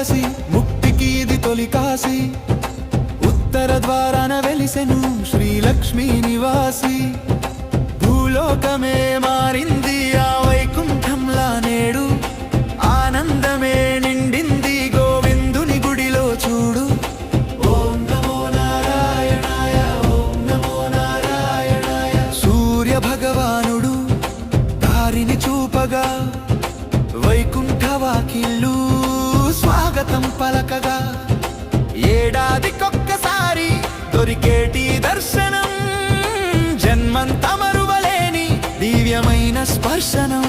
వెలసి ముక్తికి ఇది తొలి కాసి ఉత్తర ద్వారాన వెలిసెను శ్రీలక్ష్మి నివాసి. భూలోకమే మారింది స్వాగతం పలకగా ఏడాదికొక్కసారి దొరికేటి దర్శనం జన్మంత మరువలేని దివ్యమైన స్పర్శనం.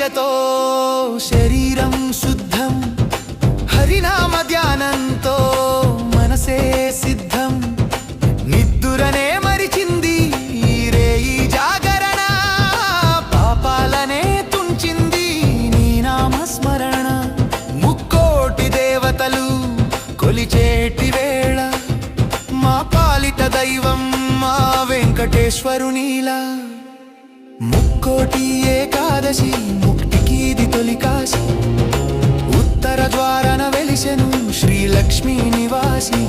దీక్షతో శరీరం శుద్ధం హరినామ ధ్యానంతో మనసే సిద్ధం. నిద్దురనే మరిచింది ఈ రేయి జాగరణ పాపాలనే తుంచింది నీ నామస్మరణ. ముక్కోటి దేవతలు కొలిచేటి వేళ మా పాలిత దైవం మా వెంకటేశ్వరునిలా. ముక్కోటి ఏకాదశి ముక్తికి తొలి కాశి. ఉత్తర ద్వారన వెలిసెను శ్రీలక్ష్మీ నివాసి.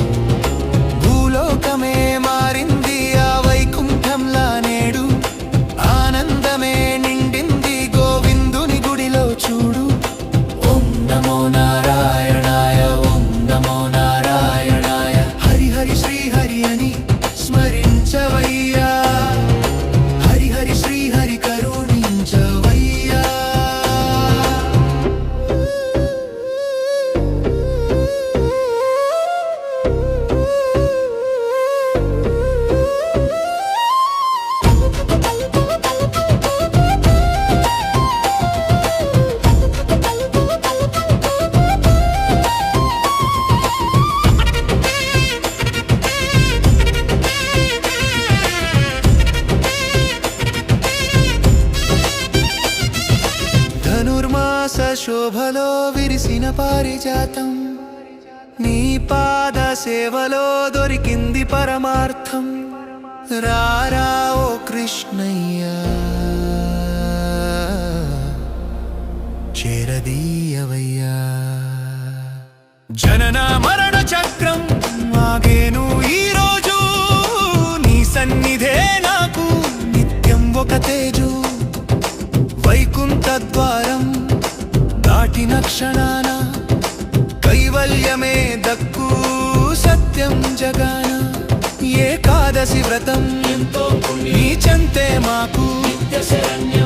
శోభలో విరిసిన పారిజాతం. నీ పాద సేవలో దొరికింది పరమార్థం. రారా ఓ కృష్ణయ్యా. చేరదీయవయ్యా. జనన మరణ చక్రం ఆగేను ఈ రోజు నీ సన్నిధే నాకు నిత్యం ఒక తేజు. వైకుంఠ ద్వారా బ్రతికిన క్షణాన కైవల్యమే దక్కు సత్యం జగాన. ఏకాదశి వ్రతం ఎంతో నీచంతే మాకు. నిత్య శరణ్య